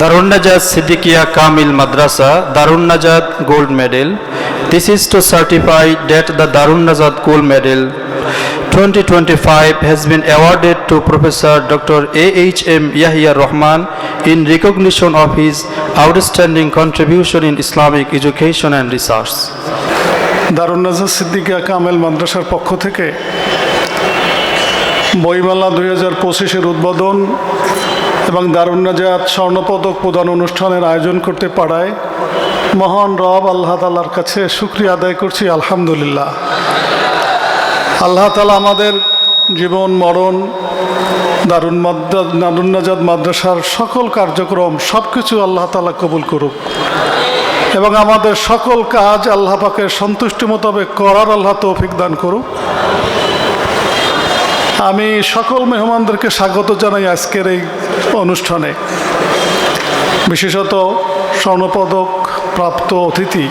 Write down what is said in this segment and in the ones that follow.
Darunnajat Siddiquia Kamil Madrasa Darunnajat gold medal this is to certify that the Darunnajat gold medal twenty twenty five has been awarded to professor doctor A H M Yahya Rahman in recognition of his outstanding contribution in Islamic education and research Darunnajat Siddiquia Kamil মাদ্রাসার পক্ষ থেকে বইমেলা দুই হাজার পঁচিশের উদ্বোধন এবং দারুণ নাজাত স্বর্ণপদক প্রদান অনুষ্ঠানের আয়োজন করতে পারায় মহান রব আল্লাহ তালার কাছে শুক্রিয়া আদায় করছি, আলহামদুলিল্লাহ। আল্লাহ তালা আমাদের জীবন, মরণ, দারুণ মাদ্রা নাজাদ মাদ্রাসার সকল কার্যক্রম সব কিছু আল্লাহ তালা কবুল করুক। এবং আমাদের সকল কাজ আল্লাহ পাকে সন্তুষ্টি মোতাবেক করার আল্লাহ তৌফিক দান করুক। আমি সকল মেহমানদেরকে স্বাগত জানাই আজকের এই অনুষ্ঠানে। বিশেষত স্বর্ণপদক প্রাপ্ত অতিথি,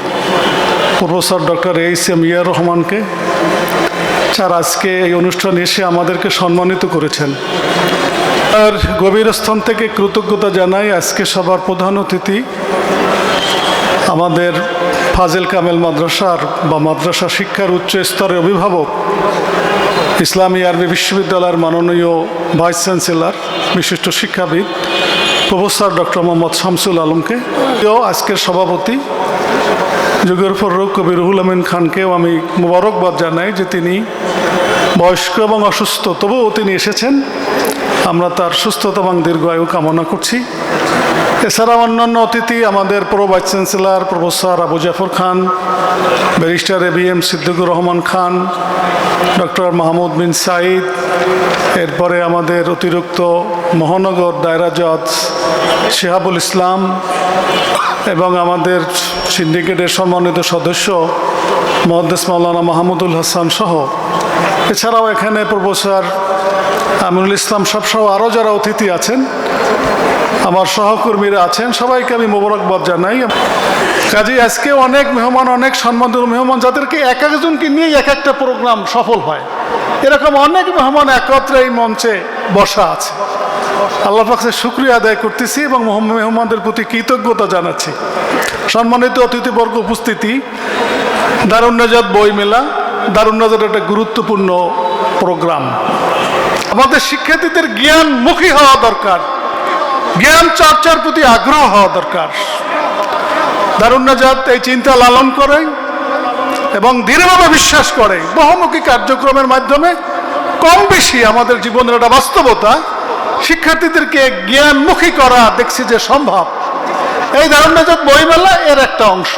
প্রফেসর ডক্টর এইচ এম ইয়ার রহমানকে স্যার আজকে এই অনুষ্ঠানে এসে আমাদেরকে সম্মানিত করেছেন। আর গভীর স্থান থেকে কৃতজ্ঞতা জানাই আজকে সবার প্রধান অতিথি, আমাদের ফাজেল কামেল মাদ্রাসার বা মাদ্রাসা শিক্ষার উচ্চ স্তরের অভিভাবক ইসলামী আরবি বিশ্ববিদ্যালয়ের মাননীয় ভাইস চ্যান্সেলর, বিশিষ্ট শিক্ষাবিদ, প্রফেসর ডক্টর মোহাম্মদ শামসুল আলমকে আজকের সভাপতি যুগের ফরুক কবি রুহুল আমিন খানকেও আমি মোবারকবাদ জানাই যে তিনি বয়স্ক এবং অসুস্থ, তবুও তিনি এসেছেন। আমরা তার সুস্থতা এবং দীর্ঘায়ু কামনা করছি। এছাড়া অন্যান্য অতিথি আমাদের pro vice chancellor professor Abu Jafar Khan, barrister A B M Siddiqur Rahman Khan, doctor Mahmud bin Said এরপরে আমাদের অতিরিক্ত মহানগর দায়রা জজ শিহাবুল ইসলাম এবং আমাদের সিন্ডিকেটের সম্মানিত সদস্য মহাদ্দেস মাওলানা মাহমুদুল হাসান সহ। এছাড়াও এখানে প্রফেসর আমিনুল ইসলাম সবসহ আরও যারা অতিথি আছেন আমার সহকর্মীরা আছেন, সবাইকে আমি মোবারকবাদ জানাই। কাজে আজকে অনেক মেহমান, অনেক সম্মানিত মেহমান, যাদেরকে এক একজনকে নিয়েই এক একটা প্রোগ্রাম সফল হয়। এরকম অনেক মেহমান একত্রে এই মঞ্চে বসা আছে। আল্লাহ পাকসে শুক্রিয়া আদায় করতেছি এবং মেহমানদের প্রতি কৃতজ্ঞতা জানাচ্ছি। সম্মানিত অতিথিবর্গ উপস্থিতি দারুণ নাজাদ বই মেলা দারুণ নাজাদ একটা গুরুত্বপূর্ণ প্রোগ্রাম। আমাদের শিক্ষার্থীদের জ্ঞানমুখী হওয়া দরকার। জ্ঞান চর্চার প্রতি আগ্রহ হওয়া দরকার। দারুণ নাজাদ এই চিন্তা লালন করে এবং দৃঢ়ভাবে বিশ্বাস করে বহুমুখী কার্যক্রমের মাধ্যমে কম বেশি আমাদের জীবনের একটা বাস্তবতা, শিক্ষার্থীদেরকে জ্ঞানমুখী করা দেখছি যে সম্ভব। এই দারুণ নাজাদ বইমেলা এর একটা অংশ।